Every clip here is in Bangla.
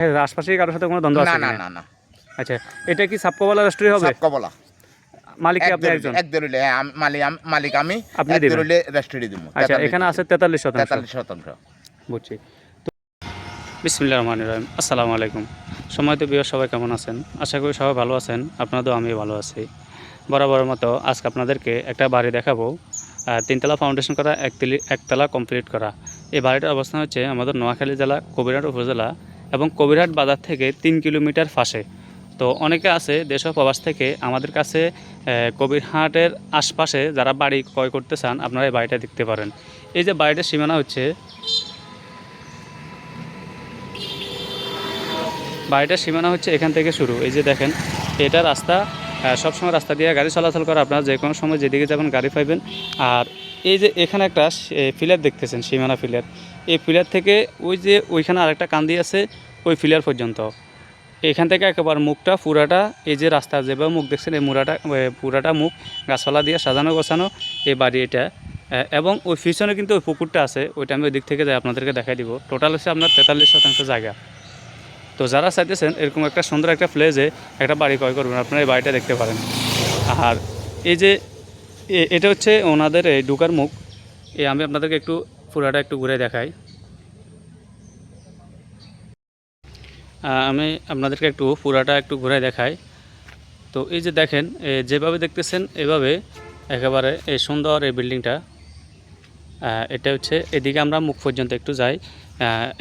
এর আশপাশে কারোর সাথে কোনো দ্বন্দ্ব না আছে না? না না। আচ্ছা এটা কি সাপকোবালা রেস্টুরেন্ট হবে? সাপকবলা। মালিক আপনি একজন? এক দরিলে হ্যাঁ মালিক আমি- মালিক আমি আপনি? দরিলে রেস্টুরেন্ট দিব আচ্ছা এখানে আছে তেতাল্লিশ শতাংশ। তেতাল্লিশ শতাংশ। বুঝছি। তো বিসমিল্লা রহমান রহিম। আসসালামু আলাইকুম। সময় তো বিয়ে সবাই কেমন আছেন? আশা করি সবাই ভালো আছেন আপনাদেরও আমি ভালো আছি। বরাবরের মতো আজকে আপনাদেরকে একটা বাড়ি দেখাবো। তিনতলা ফাউন্ডেশন করা একতলা কমপ্লিট করা। এই বাড়িটার অবস্থান হচ্ছে আমাদের নোয়াখালী জেলা কবিরাট উপজেলা এবং কবিরহাট বাজার থেকে তিন কিলোমিটার ফাঁসে তো অনেকে আছে দেশ প্রবাস থেকে আমাদের কাছে কবিরহাটের আশপাশে যারা বাড়ি ক্রয় করতে চান, আপনারা এই বাড়িটা দেখতে পারেন। এই যে বাড়িটার সীমানা হচ্ছে বাড়িটার সীমানা হচ্ছে এখান থেকে শুরু। এই যে দেখেন, এটা রাস্তা সবসময় রাস্তা দিয়ে গাড়ি চলাচল করে আপনারা যে কোনো সময় যেদিকে যাবেন গাড়ি পাইবেন। আর এই যে এখানে একটা ফিলার দেখতেছেন, সীমানা ফিলার। এই ফিলার থেকে ওই যে ওইখানে আরেকটা কান্দি আছে, ওই ফিলার পর্যন্ত। এখান থেকে একেবারে মুখটা, পুরাটা, এই যে রাস্তা যেভাবে মুখ দেখছেন, এই মুরাটা পুরাটা মুখ, গাছপালা দিয়ে সাজানো, গোছানো, এই বাড়ি এটা। এবং ওই পিছনে কিন্তু ওই পুকুরটা আছে, ওইটা আমি ওই দিক থেকে যাই, আপনাদেরকে দেখাই দিব। টোটাল হচ্ছে আপনার তেতাল্লিশ শতাংশ জায়গা। তো যারা চাইতেছেন, এরকম একটা সুন্দর একটা প্লেসে একটা বাড়ি ক্রয় করবেন, আপনারা এই বাড়িটা দেখতে পারেন। আর এই যে এটা হচ্ছে ওনাদের এই ঢুকার মুখ। এই আমি আপনাদেরকে একটু পুরাটা একটু ঘুরে দেখাই। আমি আপনাদেরকে একটু পুরাটা একটু ঘুরে দেখাই। তো এই যে দেখেন যেভাবে দেখতেছেন, এভাবে একেবারে এই সুন্দর এই বিল্ডিংটা। এটা হচ্ছে এদিকে আমরা মুখ পর্যন্ত একটু যাই।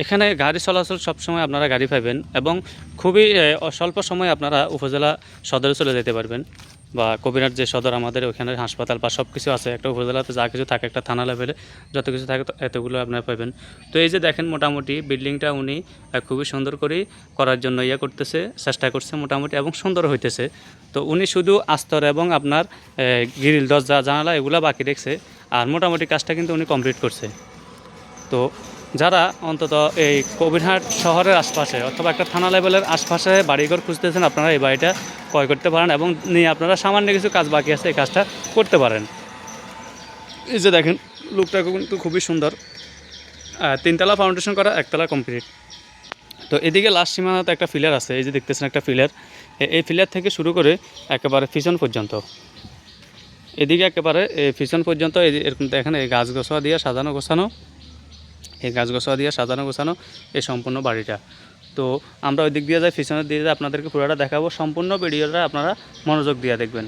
এখানে গাড়ি চলাচল সবসময় আপনারা গাড়ি পাবেন এবং খুবই স্বল্প সময় আপনারা উপজেলা সদরে চলে যেতে পারবেন। বা কবিরাট যে সদর আমাদের ওখানে হাসপাতাল বা সব কিছু আছে, একটা উপজেলাতে যা কিছু থাকে, একটা থানা লেভেলে যত কিছু থাকে এতগুলো আপনারা পাবেন। তো এই যে দেখেন মোটামুটি বিল্ডিংটা উনি খুবই সুন্দর করে করার জন্য ইয়ে করতেছে, চেষ্টা করছে মোটামুটি এবং সুন্দর হইতেছে। তো উনি শুধু আস্তর এবং আপনার গ্রিল দরজা, জানালা এগুলো বাকি রেখেছে, আর মোটামুটি কাজটা কিন্তু উনি কমপ্লিট করছে। তো যারা অন্তত এই কবিরহাট শহরের আশপাশে অথবা একটা থানা লেভেলের আশপাশে বাড়িঘর খুঁজতেছেন, আপনারা এই বাড়িটা ক্রয় করতে পারেন এবং নিয়ে আপনারা সামান্য কিছু কাজ বাকি আছে এই কাজটা করতে পারেন। এই যে দেখেন, লুকটা কিন্তু খুবই সুন্দর। তিনতলা ফাউন্ডেশন করা, একতলা কমপ্লিট তো এদিকে লাস্ট সীমানাতে একটা ফিলার আছে, এই যে দেখতেছেন একটা ফিলার এই ফিলার থেকে শুরু করে একেবারে পিছন পর্যন্ত। এদিকে একেবারে পিছন পর্যন্ত এরকম দেখেন, এই গাছ গোছাওয়া দিয়ে সাজানো গোছানো। এই গাছ গোছাওয়া দিয়ে সাজানো গোছানো এই সম্পূর্ণ বাড়িটা। তো আমরা ওই দিক দিয়ে যাই, পিছনের দিয়ে যাই, আপনাদেরকে পুরোটা দেখাবো। সম্পূর্ণ ভিডিওটা আপনারা মনোযোগ দিয়ে দেখবেন।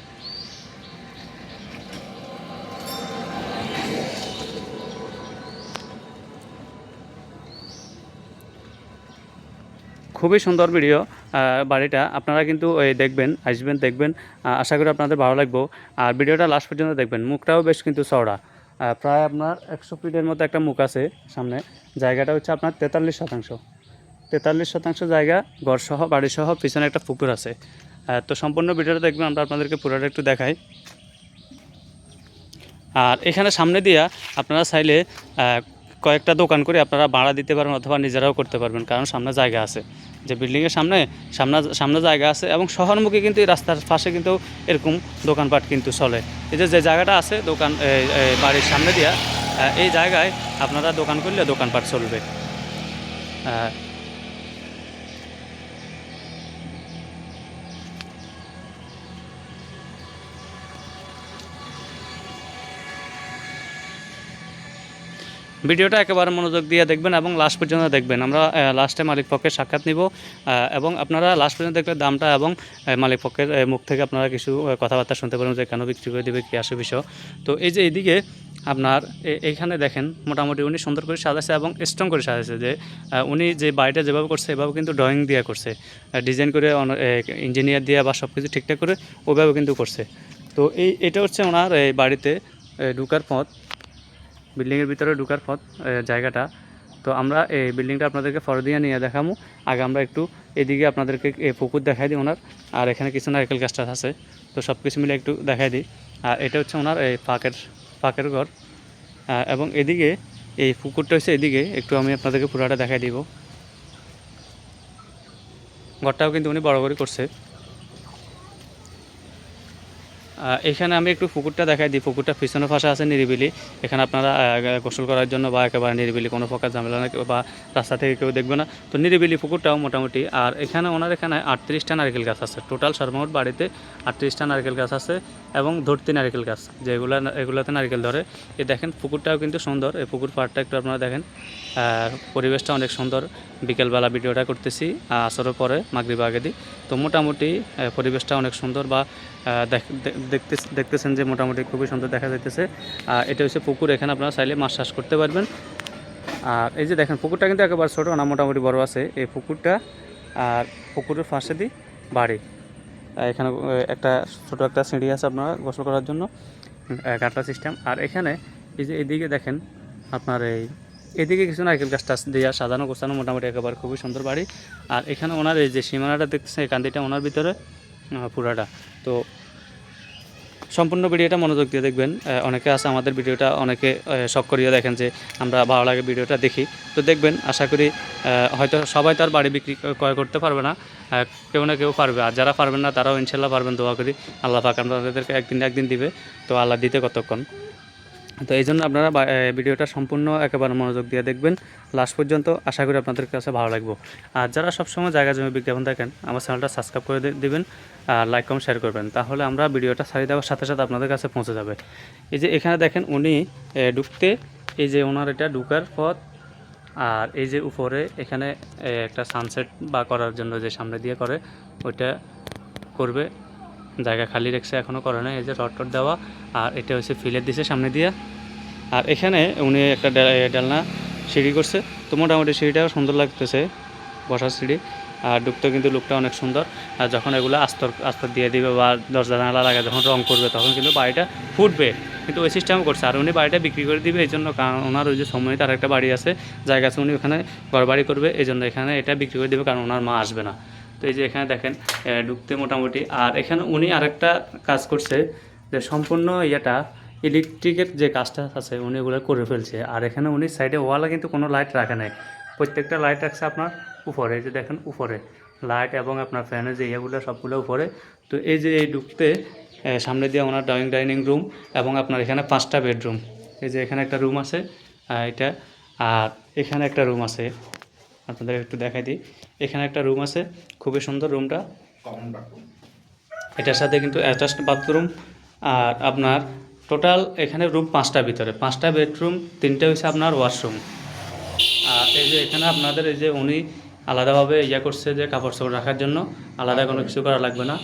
খুবই সুন্দর ভিডিও বাড়িটা। আপনারা কিন্তু দেখবেন, আসবেন, দেখবেন। আশা করি আপনাদের ভালো লাগবো। আর ভিডিওটা লাস্ট পর্যন্ত দেখবেন। মুখটাও বেশ কিন্তু চওড়া। প্রায় আপনার একশো ফিটের মতো একটা মুখ আছে সামনে। জায়গাটা হচ্ছে আপনার তেতাল্লিশ শতাংশ। তেতাল্লিশ শতাংশ জায়গা, ঘরসহ, বাড়িসহ, পিছনে একটা পুকুর আছে। তো সম্পূর্ণ ভিডিওটা দেখবেন, আমরা আপনাদেরকে পুরোটা একটু দেখাই। আর এখানে সামনে দিয়া আপনারা চাইলে কয়েকটা দোকান করে আপনারা ভাড়া দিতে পারবেন অথবা নিজেরাও করতে পারবেন, কারণ সামনে জায়গা আছে। যে বিল্ডিংয়ের সামনে সামনে সামনে জায়গা আছে এবং শহরমুখী কিন্তু এই রাস্তার পাশে কিন্তু এরকম দোকানপাট কিন্তু চলে। এই যে যে জায়গাটা আছে দোকান বাড়ির সামনে দিয়া এই জায়গায় আপনারা দোকান করলে দোকানপাট চলবে। ভিডিওটা একেবারে মনোযোগ দিয়ে দেখবেন এবং লাস্ট পর্যন্ত দেখবেন। আমরা লাস্টে মালিক পক্ষের সাক্ষাৎ নিব এবং আপনারা লাস্ট পর্যন্ত দেখলে দামটা এবং মালিক পক্ষের মুখ থেকে আপনারা কিছু কথাবার্তা শুনতে পারবেন যে কেন বিক্রি করে দেবে, কী আসে বিষয়। তো এই যে এইদিকে আপনার এইখানে দেখেন, মোটামুটি উনি সুন্দর করে সাজাচ্ছে এবং স্ট্রং করে সাজাচ্ছে যে উনি যে বাড়িটা যেভাবে করছে, এভাবে কিন্তু ড্রয়িং দিয়ে করছে। ডিজাইন করে ইঞ্জিনিয়ার দিয়ে বা সব কিছু ঠিকঠাক করে ওইভাবে কিন্তু করছে। তো এই, এটা হচ্ছে ওনার, এই বাড়িতে ঢুকার পথ। বিল্ডিংয়ের ভিতরে ঢুকার পথ জায়গাটা। তো আমরা এই বিল্ডিংটা আপনাদেরকে ফরদিয়া নিয়ে দেখামু। আগে আমরা একটু এদিকে আপনাদেরকে পুকুর দেখাই দিই ওনার, আর এখানে কিছু নারকেল গাছটা আছে। তো সব কিছু মিলে একটু দেখাই দিই। আর এটা হচ্ছে ওনার এই পাকের পাকের ঘর। এবং এদিকে এই পুকুরটা হচ্ছে এদিকে, একটু আমি আপনাদেরকে পুরাটা দেখাই দিব। ঘরটাও কিন্তু উনি বড় করে করছে। এখানে আমি একটু পুকুরটা দেখাই দিই। পুকুরটা পিছনে পাশে আছে নিরিবিলি। এখানে আপনারা গোসল করার জন্য বা একেবারে নিরিবিলি কোনো প্রকার ঝামেলা না বা রাস্তা থেকে কেউ দেখবে না। তো নিরিবিলি পুকুরটাও মোটামুটি। আর এখানে ওনার এখানে আটত্রিশটা নারকেল গাছ আছে। টোটাল সর্বমোট বাড়িতে আটত্রিশটা নারকেল গাছ আছে এবং ধরতি নারকেল গাছ, যেগুলো, এগুলোতে নারকেল ধরে। এ দেখেন পুকুরটাও কিন্তু সুন্দর। এই পুকুর পাড়টা একটু আপনারা দেখেন। পরিবেশটা অনেক সুন্দর। বিকেলবেলা ভিডিওটা করতেছি আসরের পরে মাগরিব আগে দিই তো মোটামুটি পরিবেশটা অনেক সুন্দর বা দেখ- দেখতে দেখতেছেন যে মোটামুটি খুবই সুন্দর দেখা যাইতেছে। এটা হচ্ছে পুকুর, এখানে আপনারা চাইলে মাছ চাষ করতে পারবেন। আর এই যে দেখেন, পুকুরটা কিন্তু একেবারে ছোটো না, মোটামুটি বড় আছে। এই পুকুরটা আর পুকুরের পাশে দিই বাড়ি। এখানে একটা ছোটো একটা সিঁড়ি আছে আপনারা গোসল করার জন্য কাটলা সিস্টেম। আর এখানে এই যে এদিকে দেখেন, আপনার এই এদিকে কিছু নারকেল গাছ টাছ দিয়ে সাজানো গোছানো মোটামুটি একেবারে খুবই সুন্দর বাড়ি। আর এখানে ওনার এই যে সীমানাটা দেখতেছেন কান্দিটা ওনার ভিতরে পুরাটা। তো সম্পূর্ণ ভিডিওটা মনোযোগ দিয়ে দেখবেন। অনেকে আছে আমাদের ভিডিওটা, অনেকে শখ করিয়ে দেখেন যে আমরা ভালো লাগে ভিডিওটা দেখি। তো দেখবেন, আশা করি হয়তো সবাই তার বাড়ি বিক্রি ক্রয় করতে পারবে না। কেউ না কেউ পারবে। আর যারা পারবেন না, তারাও ইনশাল্লাহ পারবেন, দোয়া করি। আল্লাহ পাক আপনাদেরকে একদিন একদিন দিবে। তো আল্লাহ দিতে কতক্ষণ। তো এই জন্য আপনারা ভিডিওটা সম্পূর্ণ একেবারে মনোযোগ দিয়ে দেখবেন। লাস্ট পর্যন্ত আশা করি আপনাদের কাছে ভালো লাগবে। আর যারা সবসময় জায়গা জমি বিজ্ঞাপন দেখেন, আমার চ্যানেলটা সাবস্ক্রাইব করে দিবেন আর লাইক, কমেন্ট শেয়ার করবেন। তাহলে আমরা ভিডিওটা ছাড়িয়ে দেওয়ার সাথে সাথে আপনাদের কাছে পৌঁছে যাবে। এই যে এখানে দেখেন উনি ঢুকতে, এই যে ওনার এটা ঢুকার পথ আর এই যে উপরে এখানে একটা সানসেট বা করার জন্য যে সামনে দিয়ে করে, ওইটা করবে। জায়গা খালি রেখেছে এখনও করে নাই। এই যে রড টড দেওয়া আর এটা হচ্ছে ফিলের দিছে সামনে দিয়ে। আর এখানে উনি একটা ডালনা সিঁড়ি করছে। তো মোটামুটি সিঁড়িটাও সুন্দর লাগতেছে বসার সিঁড়ি। আর ঢুকতে কিন্তু লুকটা অনেক সুন্দর। আর যখন এগুলো আস্তর আস্তর দিয়ে দিবে বা দরজা জানালা লাগে যখন রং করবে, তখন কিন্তু বাড়িটা ফুটবে। কিন্তু ওই সিস্টেম করছে। আর উনি বাড়িটা বিক্রি করে দিবে এই জন্য কারণ ওনার ওই যে সময়, তার একটা বাড়ি আছে, জায়গা আছে, উনি ওখানে ঘর বাড়ি করবে। এই জন্য এখানে এটা বিক্রি করে দিবে, কারণ ওনার মা আসবে না। তো এই যে এখানে দেখেন ঢুকতে মোটামুটি। আর এখানে উনি আরেকটা কাজ করছে, যে সম্পূর্ণ ইয়েটা ইলেকট্রিকের যে কাজটা আছে উনি ওগুলো করে ফেলছে। আর এখানে উনি সাইডে ওয়ালে কিন্তু কোনো লাইট রাখে নাই। প্রত্যেকটা লাইট রাখছে আপনার উপরে এই যে দেখেন উপরে। লাইট এবং আপনার ফ্যানের যে ইয়েগুলো সবগুলো উপরে। তো এই যে এই ঢুকতে সামনে দিয়ে ওনার ড্রয়িং ডাইনিং রুম এবং আপনার এখানে পাঁচটা বেডরুম এই যে এখানে একটা রুম আছে এটা। আর এখানে একটা রুম আছে। আপনাদের একটু দেখাই দিই। এখানে একটা রুম আছে খুবই সুন্দর রুমটা এটার সাথে কিন্তু অ্যাটাচড বাথরুম আর আপনার টোটাল এখানে রুম পাঁচটা ভিতরে। পাঁচটা বেডরুম তিনটে হচ্ছে আপনার ওয়াশরুম আর এই যে এখানে আপনাদের এই যে উনি আলাদাভাবে ইয়ে করছে যে কাপড় চাপড় রাখার জন্য, আলাদা কোনো কিছু করা লাগবে না।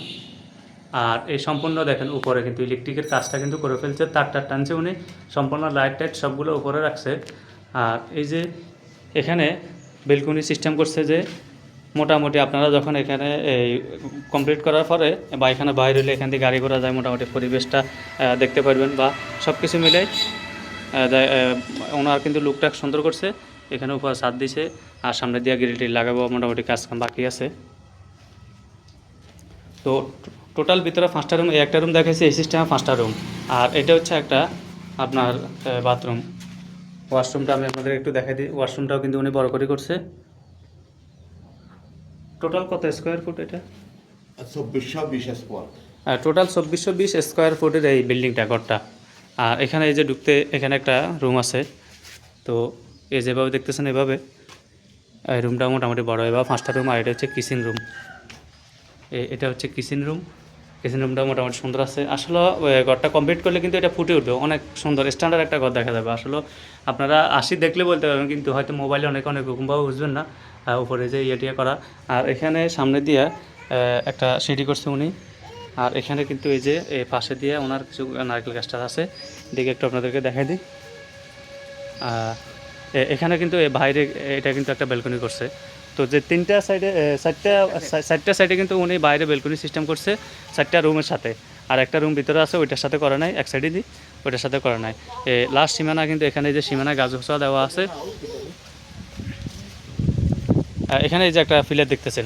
আর এই সম্পূর্ণ দেখেন উপরে কিন্তু ইলেকট্রিকের কাজটা কিন্তু করে ফেলছে, তার টার টানছে উনি। সম্পূর্ণ লাইট টাইট সবগুলো উপরে রাখছে। আর এই যে এখানে বেলকুনি সিস্টেম করছে যে মোটামুটি আপনারা যখন এখানে এই কমপ্লিট করার পরে বা এখানে বাইরে হলে এখান থেকে গাড়ি ঘোড়া যায়, মোটামুটি পরিবেশটা দেখতে পারবেন বা সব কিছু মিলে ওনার কিন্তু লুকটা সুন্দর করছে। এখানে উপর সাত দিছে, আর সামনে দিয়ে গ্রিলটি লাগাবো, মোটামুটি কাজ বাকি আছে। তো টোটাল ভিতরে পাঁচটা রুম এই একটা রুম দেখাইছে, এই সিস্টেমে পাঁচটা রুম আর এটা হচ্ছে একটা আপনার বাথরুম ওয়াশরুমটা আমি আপনাদের একটু দেখাই দিই। ওয়াশরুমটাও কিন্তু উনি বড় করে করছে। টোটাল কত স্কোয়ার ফুট এটা? চব্বিশশো বিশ স্কোয়ার টোটাল চব্বিশশো বিশ স্কোয়ার ফুটের এই বিল্ডিংটা ঘরটা। আর এখানে এই যে ঢুকতে এখানে একটা রুম আছে। তো এই যেভাবে দেখতেছেন এভাবে এই রুমটা মোটামুটি বড়। এবার পাঁচটা রুম আর এটা হচ্ছে কিচেন রুম এটা হচ্ছে কিচেন রুম কিচেন রুমটা মোটামুটি সুন্দর আছে। আসলে ঘরটা কমপ্লিট করলে কিন্তু এটা ফুটে উঠবে। অনেক সুন্দর স্ট্যান্ডার্ড একটা ঘর দেখা যাবে। আসলে আপনারা আসি দেখলে বলতে পারবেন কিন্তু হয়তো মোবাইলে অনেক অনেক রকমভাবে বুঝবেন না। উপরে যে ইয়ে টিয়ে করা। আর এখানে সামনে দিয়ে একটা সিঁড়ি করছে উনি। আর এখানে কিন্তু এই যে পাশে দিয়ে ওনার কিছু নারকেল গাছটা আছে। দিকে একটু আপনাদেরকে দেখাই দিই। এখানে কিন্তু বাইরে, এটা কিন্তু একটা ব্যালকনি করছে। তো যে তিনটা সাইডে চারটা চারটা সাইডে কিন্তু উনি বাইরে ব্যালকনি সিস্টেম করছে, চারটা রুমের সাথে। আর একটা রুম ভিতরে আছে, ওইটার সাথে করে নাই, এক সাইডে দিই ওইটার সাথে করে নাই। লাস্ট সীমানা কিন্তু এখানে যে সীমানা গাছ গোছা দেওয়া আছে এখানে এই যে একটা ফিলার দেখতেছেন,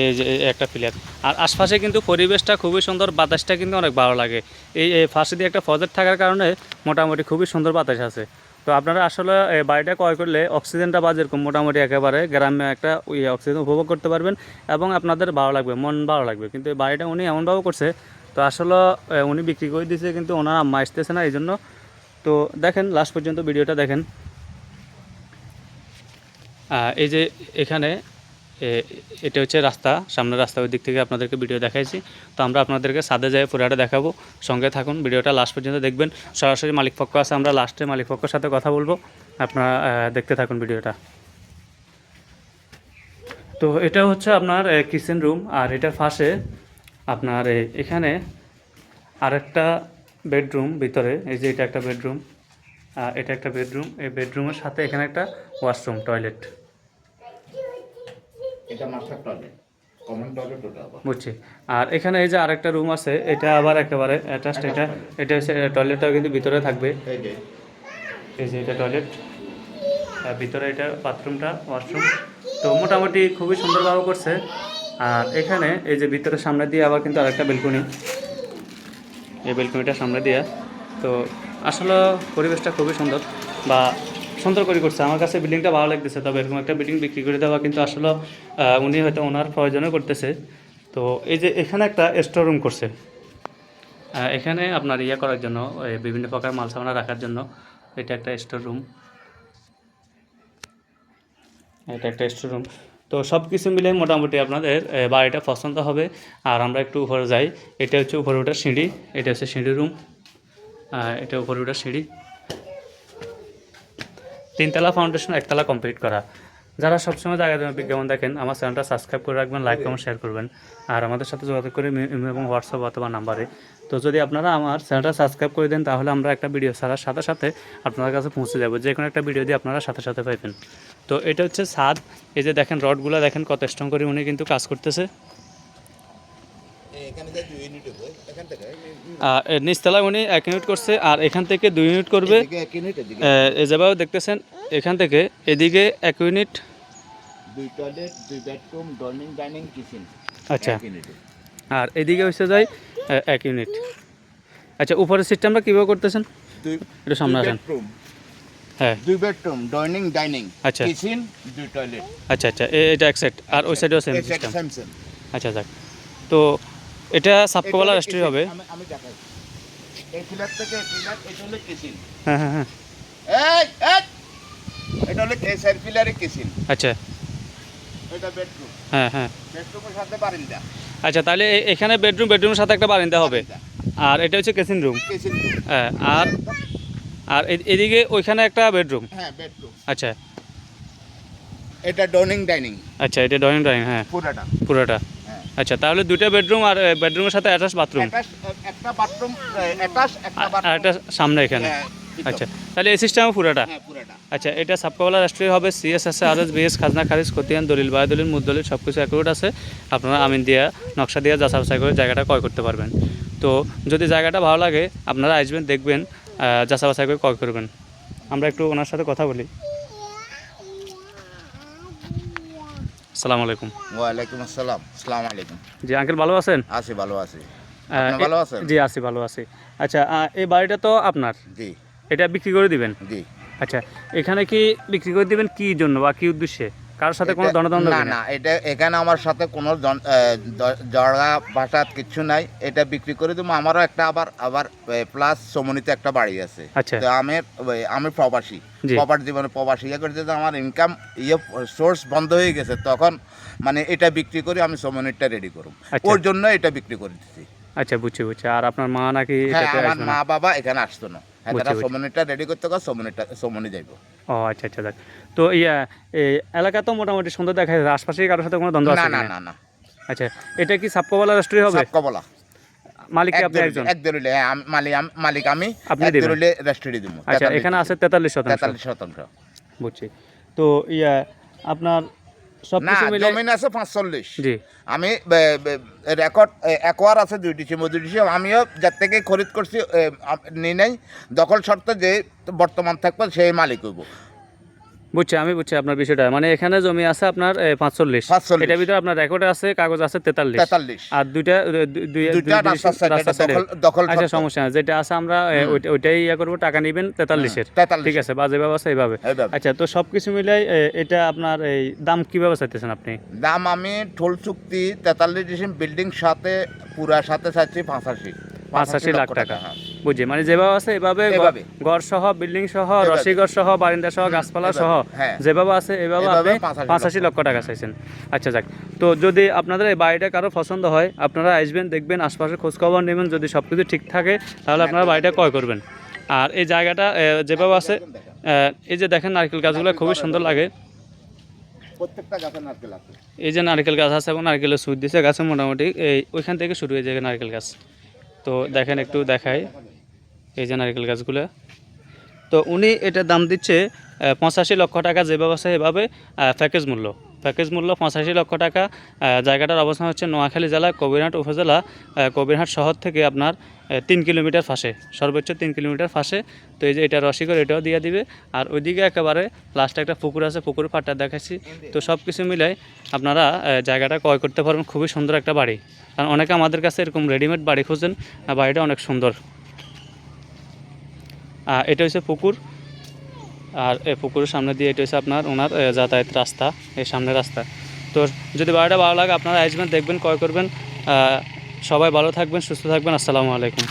এই যে একটা ফিলার। আর আশপাশে কিন্তু পরিবেশটা খুবই সুন্দর, বাতাসটা কিন্তু অনেক ভালো লাগে। এই ফাঁসে দিয়ে একটা ফজেট থাকার কারণে মোটামুটি খুবই সুন্দর বাতাস আছে। তো আপনারা আসলে বাড়িটা ক্রয় করলে অক্সিজেনটা বা যেরকম মোটামুটি একেবারে গ্রামে একটা ওই অক্সিজেন উপভোগ করতে পারবেন এবং আপনাদের ভালো লাগবে, মন ভালো লাগবে। কিন্তু এই বাড়িটা উনি এমনভাবে করছে, তো আসলে উনি বিক্রি করে দিয়েছে কিন্তু ওনার আম্মা আসতেছে না এই জন্য তো দেখেন লাস্ট পর্যন্ত ভিডিওটা দেখেন। এই যে এখানে এটা হচ্ছে রাস্তা, সামনের রাস্তা ওই দিক থেকে আপনাদেরকে ভিডিও দেখাইছি। তো আমরা আপনাদেরকে সাদে যাই পুরাটা দেখাবো। সঙ্গে থাকুন, ভিডিওটা লাস্ট পর্যন্ত দেখবেন। সরাসরি মালিক পক্ষ আছে, আমরা লাস্টে মালিক পক্ষের সাথে কথা বলব। আপনারা দেখতে থাকুন ভিডিওটা। তো এটা হচ্ছে আপনার কিচেন রুম আর এটার পাশে আপনার এখানে আরেকটা বেডরুম ভিতরে, এই যে এটা একটা বেডরুম এটা একটা বেডরুম। এই বেডরুমের সাথে এখানে একটা ওয়াশরুম টয়লেট। এটা মাস্টার টয়লেট। বুঝছি। আর এখানে এই যে আরেকটা রুম আছে এটা আবার একেবারে অ্যাটাচড এটা এটা হচ্ছে টয়লেটটাও কিন্তু ভিতরে থাকবে। এই যে এটা টয়লেট। আর ভিতরে এটা বাথরুমটা ওয়াশরুম। তো মোটামুটি খুবই সুন্দরভাবে করছে। আর এখানে এই যে ভিতরে সামনে দিয়ে আবার কিন্তু আরেকটা বেলকনি। এই বেলকনিটা সামনে দিয়ে। তো আসলে পরিবেশটা খুবই সুন্দর বা সুন্দর করে করছে। আমার কাছে বিল্ডিংটা ভালো লাগতেছে, তবে এরকম একটা বিল্ডিং বিক্রি করে দেওয়া কিন্তু আসলে উনি হয়তো ওনার প্রয়োজনে করতেছে। তো এই যে এখানে একটা স্টোর রুম করছে। এখানে আপনার ইয়ে করার জন্য বিভিন্ন প্রকার মাল সামানা রাখার জন্য এটা একটা স্টোর রুম এটা একটা স্টোর রুম তো সব কিছু মিলে মোটামুটি আপনাদের বাড়িটা পছন্দ হবে। আর আমরা একটু উপরে যাই। এটা হচ্ছে উপরে ওঠার সিঁড়ি, এটা হচ্ছে সিঁড়ি রুম এটা উপরে ওঠার সিঁড়ি। তিনতলা ফাউন্ডেশন একতলা কমপ্লিট করা। যারা সবসময় জায়গা জমি বিজ্ঞাপন দেখেন, আমার চ্যানেলটা সাবস্ক্রাইব করে রাখবেন লাইক কমেন্ট শেয়ার করবেন। আর আমাদের সাথে যোগাযোগ করে এবং হোয়াটসঅ্যাপ অথবা নাম্বারে। তো যদি আপনারা আমার চ্যানেলটা সাবস্ক্রাইব করে দেন, তাহলে আমরা একটা ভিডিও ছাড়ার সাথে সাথে আপনার কাছে পৌঁছে যাব। যে কোনো একটা ভিডিও দিয়ে আপনারা সাথে সাথে পাইবেন। তো এটা হচ্ছে সাদ এই যে দেখেন, রডগুলো দেখেন কত স্ট্রং করে উনি কিন্তু কাজ করতেছে এখানে যে দুই ইউনিট হবে এখান থেকে আর এর নিচতলায় উনি এক ইউনিট করছে আর এখান থেকে দুই ইউনিট করবে। এদিকে এক ইউনিট এদিকে। এ যেভাবে দেখতেছেন এখান থেকে এদিকে এক ইউনিট দুই টয়লেট দুই বেডরুম ডাইনিং ডাইনিং কিচেন আচ্ছা। আর এদিকে হচ্ছে যায় এক ইউনিট আচ্ছা উপরের সিস্টেমটা কীভাবে করতেছেন? একটু সামনে আসেন। হ্যাঁ। দুই বেডরুম ডাইনিং ডাইনিং আচ্ছা। কিচেন দুই টয়লেট আচ্ছা আচ্ছা এটা এক সেট আর ওই সাইডেও সেম সিস্টেম আচ্ছা যাক। তো এটা সাপকোবালা রেস্টুরি হবে। আমি দেখাই। এই থেকে এটা হলো কিচেন হ্যাঁ হ্যাঁ হ্যাঁ। এটা হলো কেসার কিচেন আচ্ছা। এটা বেডরুম হ্যাঁ হ্যাঁ। বেডরুমের সাথে বারিন্দা। আচ্ছা তাহলে এখানে বেডরুম বেডরুমের সাথে একটা বারিন্দা হবে। আর এটা হচ্ছে রুম হ্যাঁ আর আর এদিকে ওইখানে একটা বেডরুম হ্যাঁ বেডরুম আচ্ছা। এটা ডাইনিং ডাইনিং আচ্ছা এটা ড্রয়িং হ্যাঁ। পুরাটা। পুরোটা। হ্যাঁ আচ্ছা তাহলে দুইটা বেডরুম আর বেডরুমের সাথে অ্যাটাচ বাথরুম একটা বাথরুম অ্যাটাচ একটা একটা সামনে এখানে? আচ্ছা তাহলে এই সিস্টেমে পুরোটা? হ্যাঁ পুরাটা। আচ্ছা এটা সাবকাওয়ালা রাষ্ট্রীয় হবে সিএসএস আর এস বিএস খাজনা খারিজ খতিয়ান দলিল বায় দলিল মুদলিল সব কিছু অ্যাকুরেট আছে। আপনারা আমিন দিয়া নকশা দিয়ে যাচাই বাছাই করে জায়গাটা ক্রয় করতে পারবেন। তো যদি জায়গাটা ভালো লাগে আপনারা আসবেন দেখবেন যাচাই বাছাই করে ক্রয় করবেন। আমরা একটু ওনার সাথে কথা বলি। আসসালামু আলাইকুম। ওয়ালাইকুম আসসালাম। আসসালামু আলাইকুম। জি আঙ্কেল ভালো আছেন? আছি ভালো আছি। আপনি ভালো আছেন? জি আছি ভালো আছি। আচ্ছা এই বাড়িটা তো আপনার? জি। এটা বিক্রি করে দিবেন? জি। আচ্ছা এখানে কি বিক্রি করে দিবেন কি জন্য বা কি উদ্দেশ্যে? কারোর সাথে কোনো দণ্ডদ্বন্দ্ব না না? এটা এখানে আমার সাথে কোনো জড়া ভাষা কিছু নাই। এটা বিক্রি করে দেবো। আমারও একটা আবার আবার প্লাস সমনিতে একটা বাড়ি আছে। আচ্ছা। তো আমি আমি প্রবাসী। জীবনে প্রবাসী ইয়ে করতে আমার ইনকাম ইয়ে সোর্স বন্ধ হয়ে গেছে। তখন মানে এটা বিক্রি করে আমি সমনিটটা রেডি করব। আচ্ছা। ওর জন্য এটা বিক্রি করে দিচ্ছি। আচ্ছা বুঝছি বুঝছি। আর আপনার মা নাকি হ্যাঁ আমার মা বাবা এখানে আসতো না। হ্যাঁ তারা বুঝছি। রেডি করতে গেলে সমনিটটা সমনি যাইব। ও আচ্ছা আচ্ছা দেখ। তো ইয়া এই এলাকা তো মোটামুটি সুন্দর দেখা যায় আশপাশে কারোর সাথে কোনো দ্বন্দ্ব আছে না না না। আচ্ছা এটা কি সাপকোবালা রেস্টুরি হবে? মালিক আপনি একজন? এক হ্যাঁ মালিক আমি মালিক আমি আপনি এক দিবেন? রেস্টুরি দিব আচ্ছা এখানে আছে তেতাল্লিশ শতাংশ। তেতাল্লিশ শতাংশ। বুঝছি। তো ইয়া আপনার সব না কিছু মিলে জমিন আছে পাঁচচল্লিশ। জি। আমি রেকর্ড একোয়ার আছে দুই ডিসি দুই ডিসি আমিও যার থেকে খরিদ করছি নি নাই। দখল শর্ত যে বর্তমান থাকবে সেই মালিক হইব। বুঝছি আমি বুঝছি আপনার বিষয়টা। মানে এখানে জমি আছে আপনার পাঁচচল্লিশ। 45 এটার ভিতরে আপনার রেকর্ডে আছে কাগজ আছে তেতাল্লিশ। তেতাল্লিশ। আর দুইটা আচ্ছা সমস্যা না যেটা আছে আমরা ওইটাই ইয়ে করব টাকা নেবেন তেতাল্লিশের। তেতাল্লিশ। ঠিক আছে বা যেভাবে আছে এইভাবে। আচ্ছা তো সব কিছু মিলাই এটা আপনার এই দাম কীভাবে চাইতেছেন আপনি? দাম আমি ঠোল চুক্তি তেতাল্লিশ বিল্ডিং সাথে পুরা সাথে চাচ্ছি পাঁচাশি। পাঁচাশি লাখ টাকা। হ্যাঁ। বুঝি মানে যেভাবে আছে এভাবে ঘর- সহ বিল্ডিং সহ। রসিঘর সহ বারিন্দা সহ গাছপালা সহ হ্যাঁ। যেভাবে আছে এভাবে আপনি 85 পঁচাশি লক্ষ টাকা চাইছেন। আচ্ছা যাক। তো যদি আপনাদের এই বাড়িটা কারও পছন্দ হয় আপনারা আসবেন দেখবেন আশপাশে খোঁজখবর নেবেন যদি সব কিছু ঠিক থাকে তাহলে আপনারা বাড়িটা ক্রয় করবেন। আর এই জায়গাটা যেভাবে আছে এই যে দেখেন নারকেল গাছগুলো খুবই সুন্দর লাগে। প্রত্যেকটা গাছে নারকেল আছে। এই যে নারকেল গাছ আছে এবং নারকেলের সুদ দিছে গাছে মোটামুটি এই ওইখান থেকে শুরু হয়ে যায় নারকেল গাছ। তো দেখেন একটু দেখাই এই যে নারিকেল গাছগুলো। তো উনি এটার দাম দিচ্ছে পঁচাশি লক্ষ টাকা যেভাবে আছে এভাবে প্যাকেজ মূল্য। প্যাকেজ মূল্য পঁচাশি লক্ষ টাকা। জায়গাটার অবস্থান হচ্ছে নোয়াখালী জেলা, কবিরহাট উপজেলা। কবিরহাট শহর থেকে আপনার তিন কিলোমিটার ফাঁসে সর্বোচ্চ তিন কিলোমিটার ফাঁসে তো এই যে এটা রসিকর, এটাও দিয়ে দিবে। আর ওইদিকে একেবারে লাস্টে একটা পুকুর আছে, পুকুর পাটটা দেখাচ্ছি। তো সব কিছু মিলাই আপনারা জায়গাটা ক্রয় করতে পারবেন। খুবই সুন্দর একটা বাড়ি। কারণ অনেকে আমাদের কাছে এরকম রেডিমেড বাড়ি আর বাড়িটা অনেক সুন্দর। এটা হচ্ছে পুকুর। আর এই পুকুরের সামনে দিয়ে এটা হচ্ছে আপনার ওনার যাতায়াত রাস্তা এই সামনের রাস্তা। তো যদি বাড়িটা ভালো লাগে আপনারা আসবেন, দেখবেন, ক্রয় করবেন। সবাই ভালো থাকবেন, সুস্থ থাকবেন। আসসালামু আলাইকুম।